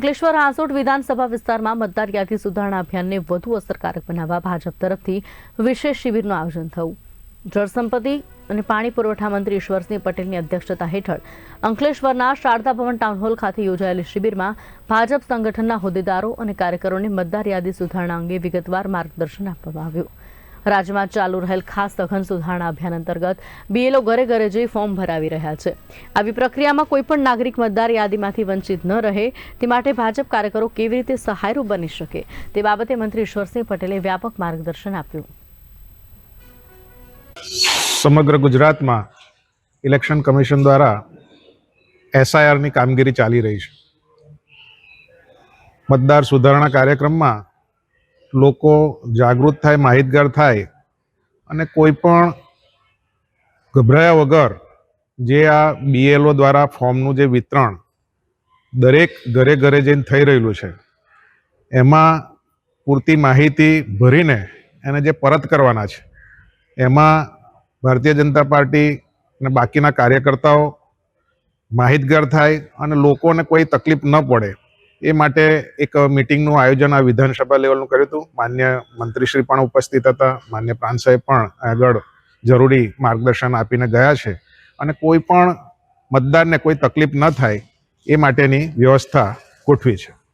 અંકલેશ્વર હાંસોટ વિધાનસભા વિસ્તારમાં મતદાર યાદી સુધારણા અભિયાનને વધુ અસરકારક બનાવવા ભાજપ તરફથી વિશેષ શિબિરનું આયોજન થયું. જળસંપત્તિ અને પાણી પુરવઠા મંત્રી ઈશ્વરસિંહ પટેલની અધ્યક્ષતા હેઠળ અંકલેશ્વરના શારદા ભવન ટાઉન હોલ ખાતે યોજાયેલી શિબિરમાં ભાજપ સંગઠનના હોદ્દેદારો અને કાર્યકરોને મતદાર યાદી સુધારણા અંગે વિગતવાર માર્ગદર્શન આપવામાં આવ્યું. રાજ્યમાં ચાલુ રહેલ ખાસ સઘન સુધારણા અભિયાન અંતર્ગત બીએલઓ ઘરે ઘરે જઈ ફોર્મ ભરાવી રહ્યા છે. આવી પ્રક્રિયામાં કોઈપણ નાગરિક મતદાર યાદીમાંથી વંચિત ન રહે, તે માટે ભાજપ કાર્યકરો કેવી રીતે સહાયરૂપ બની શકે તે બાબતે મંત્રી ઈશ્વરસિંહ પટેલે વ્યાપક માર્ગદર્શન આપ્યું. સમગ્ર ગુજરાતમાં ઇલેક્શન કમિશન દ્વારા એસઆઈઆરની કામગીરી ચાલી રહી છે. મતદાર સુધારણા કાર્યક્રમમાં લોકો જાગૃત થાય, માહિતગાર થાય અને કોઈ પણ ગભરાયા વગર જે આ બીએલઓ દ્વારા ફોર્મનું જે વિતરણ દરેક ઘરે ઘરે જઈને થઈ રહેલું છે, એમાં પૂરતી માહિતી ભરીને એને જે પરત કરવાના છે, એમાં ભારતીય જનતા પાર્ટી અને બાકીના કાર્યકર્તાઓ માહિતગાર થાય અને લોકોને કોઈ તકલીફ ન પડે એ માટે એક મિટિંગનું આયોજન આ વિધાનસભા લેવલનું કર્યું હતું. માન્ય મંત્રીશ્રી પણ ઉપસ્થિત હતા. માન્ય પ્રાંત સાહેબ પણ આગળ જરૂરી માર્ગદર્શન આપીને ગયા છે. અને કોઈ પણ મતદારને કોઈ તકલીફ ન થાય એ માટેની વ્યવસ્થા ગોઠવી છે.